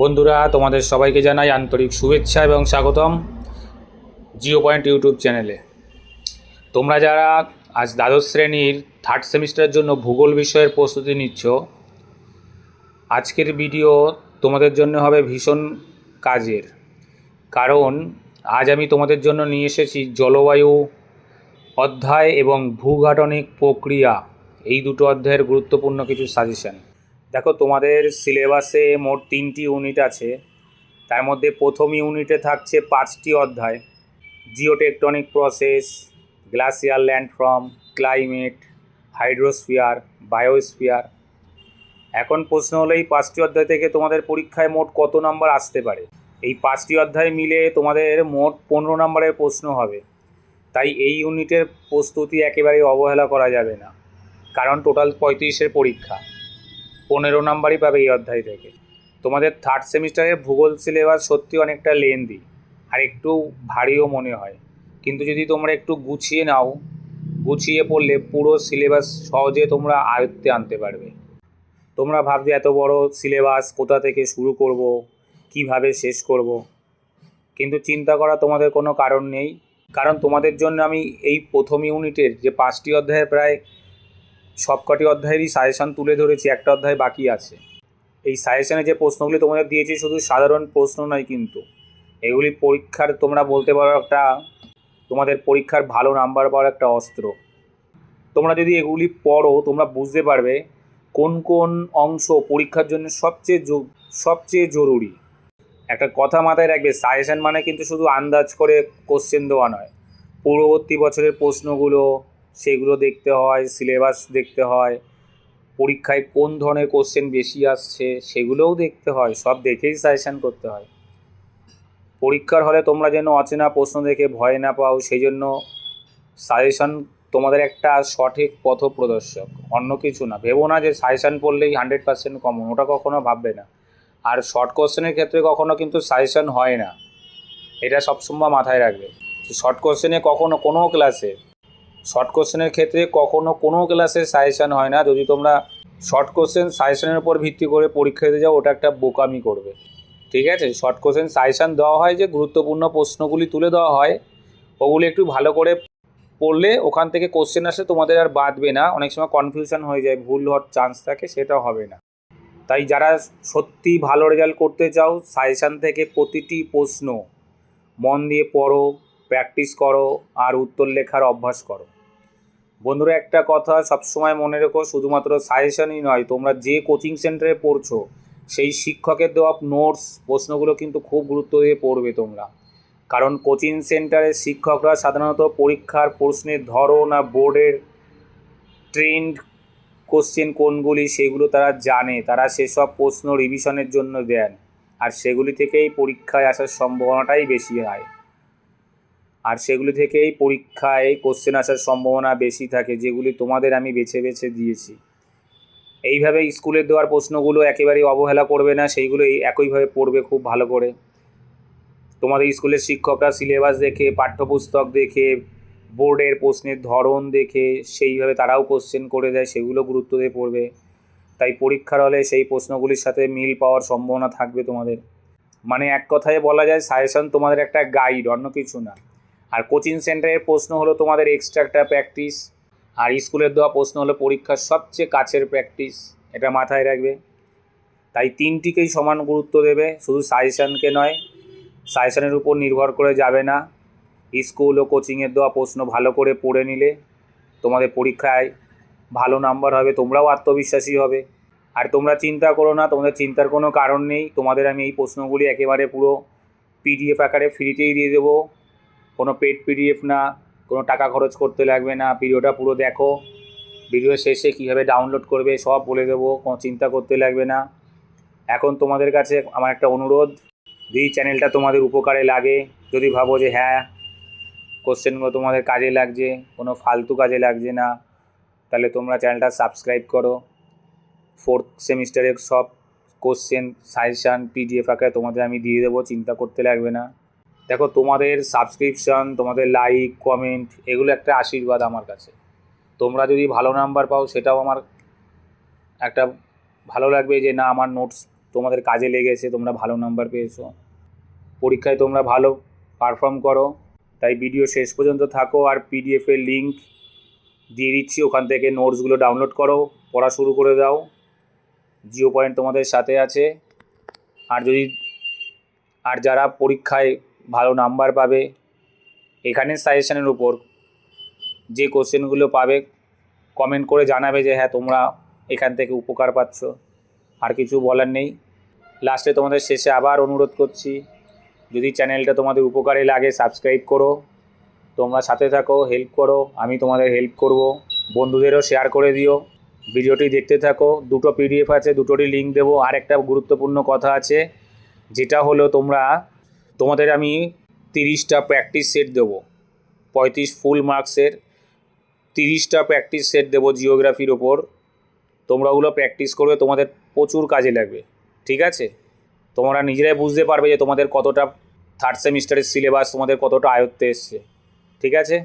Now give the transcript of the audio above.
বন্ধুরা, তোমাদের সবাইকে জানাই আন্তরিক শুভেচ্ছা এবং স্বাগতম জিও পয়েন্ট ইউটিউব চ্যানেলে। তোমরা যারা আজ দ্বাদশ শ্রেণির থার্ড সেমিস্টারের জন্য ভূগোল বিষয়ের প্রস্তুতি নিচ্ছ, আজকের ভিডিও তোমাদের জন্য হবে ভীষণ কাজের। কারণ, আজ আমি তোমাদের জন্য নিয়ে এসেছি জলবায়ু অধ্যায় এবং ভূঘাটনিক প্রক্রিয়া। এই দুটো অধ্যায়ের গুরুত্বপূর্ণ কিছু সাজেশন দেখো, তোমাদের সিলেবাসে মোট তিনটি ইউনিট আছে। তার মধ্যে প্রথম ইউনিটে থাকছে পাঁচটি অধ্যায়। Geotectonic process glacial landform climate hydrosphere biosphere এখন প্রশ্ন হলো, এই পাঁচটি অধ্যায় থেকে তোমাদের পরীক্ষায় মোট কত নম্বর আসতে পারে? এই পাঁচটি অধ্যায় মিলে তোমাদের মোট পনেরো নম্বরের প্রশ্ন হবে। তাই এই ইউনিটের প্রস্তুতি একেবারেই অবহেলা করা যাবে না। কারণ টোটাল পঁয়ত্রিশের পরীক্ষা। পনেরো নাম্বারই পাবে এই অধ্যায় থেকে। তোমাদের থার্ড সেমিস্টারের ভূগোল সিলেবাস সত্যি অনেকটা লেন্দি আর একটু ভারীও মনে হয়। কিন্তু যদি তোমরা একটু গুছিয়ে নাও, গুছিয়ে পড়লে পুরো সিলেবাস সহজে তোমরা আয়ত্তে আনতে পারবে। তোমরা ভাবছ এত বড় সিলেবাস কোথা থেকে শুরু করব, কীভাবে শেষ করব? কিন্তু চিন্তা করা তোমাদের কোনো কারণ নেই। কারণ তোমাদের জন্য আমি এই প্রথম ইউনিটের যে পাঁচটি অধ্যায়ের প্রায় সবকটি অধ্যায়েরই সাজেশন তুলে ধরেছি, একটা অধ্যায় বাকি আছে। এই সাজেশনে যে প্রশ্নগুলি তোমাদের দিয়েছি শুধু সাধারণ প্রশ্ন নয় কিন্তু, এগুলি পরীক্ষার তোমরা বলতে পারো একটা, তোমাদের পরীক্ষার ভালো নাম্বার পাওয়ার একটা অস্ত্র। তোমরা যদি এগুলি পড়ো, তোমরা বুঝতে পারবে কোন কোন অংশ পরীক্ষার জন্য সবচেয়ে সবচেয়ে জরুরি। একটা কথা মাথায় রাখবে সাজেশন মানে কিন্তু শুধু আন্দাজ করে কোশ্চেন দেওয়া নয়। পূর্ববর্তী বছরের প্রশ্নগুলো সেগুলো দেখতে হয় সিলেবাস দেখতে হয়। পরীক্ষায় কোন ধরনের কোশ্চেন বেশি আসছে সেগুলোও দেখতে হয়, সব দেখেই সাজেশান করতে হয়। পরীক্ষার হলে তোমরা যেন অচেনা প্রশ্ন দেখে ভয় না পাও সেই জন্য সাজেশন তোমাদের একটা সঠিক পথ প্রদর্শক, অন্য কিছু না। ভেবো না যে সাজেশন পড়লেই হান্ড্রেড পার্সেন্ট কমন ওটা কখনো ভাববে না। আর শর্ট কোশ্চেনের ক্ষেত্রে কখনো কিন্তু সাজেশন হয় না। এটা সবসময় মাথায় রাখবে শর্ট কোশ্চেনে কখনো কোনো ক্লাসে শর্ট কোশ্চেনের ক্ষেত্রে কখনো কোনো ক্লাসে সাজেশান হয় না। যদি তোমরা শর্ট কোশ্চেন সাজেশনের উপর ভিত্তি করে পরীক্ষা দিতে যাও, ওটা একটা বোকামি করবে। ঠিক আছে? শর্ট কোশ্চেন সাজেশন দেওয়া হয় যে, গুরুত্বপূর্ণ প্রশ্নগুলি তুলে দেওয়া হয়। ওগুলি একটু ভালো করে পড়লে ওখান থেকে কোশ্চেন আসলে তোমাদের আর বাঁধবে না। অনেক সময় কনফিউশন হয়ে যায়, ভুল হওয়ার চান্স থাকে, সেটা হবে না। তাই যারা সত্যি ভালো রেজাল্ট করতে চাও সাজেশান থেকে প্রতিটি প্রশ্ন মন দিয়ে পড়ো প্র্যাকটিস করো, আর উত্তর লেখার অভ্যাস করো। বন্ধুরা, একটা কথা সবসময় মনে রেখো, শুধুমাত্র সাজেশনই নয়, তোমরা যে কোচিং সেন্টারে পড়ছো, সেই শিক্ষকের দেওয়া নোটস প্রশ্নগুলো কিন্তু খুব গুরুত্ব দিয়ে পড়বে তোমরা। কারণ কোচিং সেন্টারের শিক্ষকরা সাধারণত পরীক্ষার প্রশ্নের ধরন আর বোর্ডের ট্রেন্ড কোশ্চেন কোনগুলি, সেগুলো তারা জানে। তারা সেসব প্রশ্ন রিভিশনের জন্য দেন। আর সেগুলি থেকেই পরীক্ষায় আসার সম্ভাবনাটাই বেশি হয়। আর সেগুলি থেকেই পরীক্ষায় কোশ্চেন আসার সম্ভাবনা বেশি থাকে, যেগুলি তোমাদের আমি বেছে বেছে দিয়েছি। এইভাবে স্কুলের দেওয়ার প্রশ্নগুলো একেবারেই অবহেলা করবে না সেইগুলো একইভাবে পড়বে খুব ভালো করে। তোমাদের স্কুলের শিক্ষকরা সিলেবাস দেখে, পাঠ্যপুস্তক দেখে বোর্ডের প্রশ্নের ধরন দেখে, সেইভাবে তারাও কোশ্চেন করে দেয় সেগুলো গুরুত্ব দিয়ে পড়বে। তাই পরীক্ষার হলে সেই প্রশ্নগুলির সাথে মিল পাওয়ার সম্ভাবনা থাকবে তোমাদের। মানে এক কথায় বলা যায় সাজেশন তোমাদের একটা গাইড অন্য কিছু না। আর কোচিং সেন্টারের প্রশ্ন হলো তোমাদের এক্সট্রা একটা প্র্যাকটিস আর স্কুলের দেওয়া প্রশ্ন হলো পরীক্ষার সবচেয়ে কাছের প্র্যাকটিস এটা মাথায় রাখবে। তাই তিনটিকেই সমান গুরুত্ব দেবে, শুধু সাজেশানকে নয় সাজেশানের উপর নির্ভর করে যাবে না। স্কুল ও কোচিংয়ের দেওয়া প্রশ্ন ভালো করে পড়ে নিলে তোমাদের পরীক্ষায় ভালো নাম্বার হবে, তোমরাও আত্মবিশ্বাসী হবে। আর তোমরা চিন্তা করো না, তোমাদের চিন্তার কোনো কারণ নেই, তোমাদের আমি এই প্রশ্নগুলি একেবারে পুরো পিডিএফ আকারে ফ্রিতেই দিয়ে দেবো। কোনো পেড পিডিএফ না, কোনো টাকা খরচ করতে লাগবে না, ভিডিওটা পুরো দেখো। ভিডিও শেষে কীভাবে ডাউনলোড করবে সব বলে দেবো, কোনো চিন্তা করতে লাগবে না। এখন তোমাদের কাছে আমার একটা অনুরোধ, যদি চ্যানেলটা তোমাদের উপকারে লাগে, যদি ভাবো যে হ্যাঁ কোশ্চেনগুলো তোমাদের কাজে লাগছে, কোনো ফালতু কাজে লাগছে না, তাহলে তোমরা চ্যানেলটা সাবস্ক্রাইব করো। ফোর্থ সেমিস্টারের সব কোশ্চেন সাজেশান পিডিএফ আকারে তোমাদের আমি দিয়ে দেবো, চিন্তা করতে লাগবে না। দেখো, তোমাদের সাবস্ক্রিপশন তোমাদের লাইক কমেন্ট এগুলো একটা আশীর্বাদ আমার কাছে। তোমরা যদি ভালো নাম্বার পাও, সেটাও আমার একটা ভালো লাগবে যে, না, আমার নোটস তোমাদের কাজে লেগেছে, তোমরা ভালো নাম্বার পেয়েছ। পরীক্ষায় তোমরা ভালো পারফর্ম করো। তাই ভিডিও শেষ পর্যন্ত থাকো আর পিডিএফের লিঙ্ক দিয়ে দিচ্ছি। ওখান থেকে নোটসগুলো ডাউনলোড করো, পড়া শুরু করে দাও। জিও পয়েন্ট তোমাদের সাথে আছে। আর যদি, আর যারা পরীক্ষায় ভালো নাম্বার পাবে। এখানের সাজেশনের উপর যে কোশ্চেনগুলো পাবে কমেন্ট করে জানাবে যে হ্যাঁ তোমরা এখান থেকে উপকার পাচ্ছ। আর কিছু বলার নেই। লাস্টে তোমাদের শেষে আবার অনুরোধ করছি, যদি চ্যানেলটা তোমাদের উপকারে লাগে সাবস্ক্রাইব করো। তোমরা সাথে থাকো হেল্প করো, আমি তোমাদের হেল্প করব। বন্ধুদেরও শেয়ার করে দিও। ভিডিওটি দেখতে থাকো। দুটো পিডিএফ আছে, দুটোরই লিঙ্ক দেবো। আর একটা গুরুত্বপূর্ণ কথা আছে, যেটা হলো তোমরা তোমাদের আমি তিরিশটা প্র্যাকটিস সেট দেবো। পঁয়ত্রিশ ফুল মার্কসের তিরিশটা প্র্যাকটিস সেট দেবো জিওগ্রাফির ওপর। তোমরা ওগুলো প্র্যাকটিস করবে, তোমাদের প্রচুর কাজে লাগবে, ঠিক আছে? তোমরা নিজেরাই বুঝতে পারবে যে তোমাদের কতটা থার্ড সেমিস্টারের সিলেবাস তোমাদের কতটা আয়ত্তে এসছে, ঠিক আছে?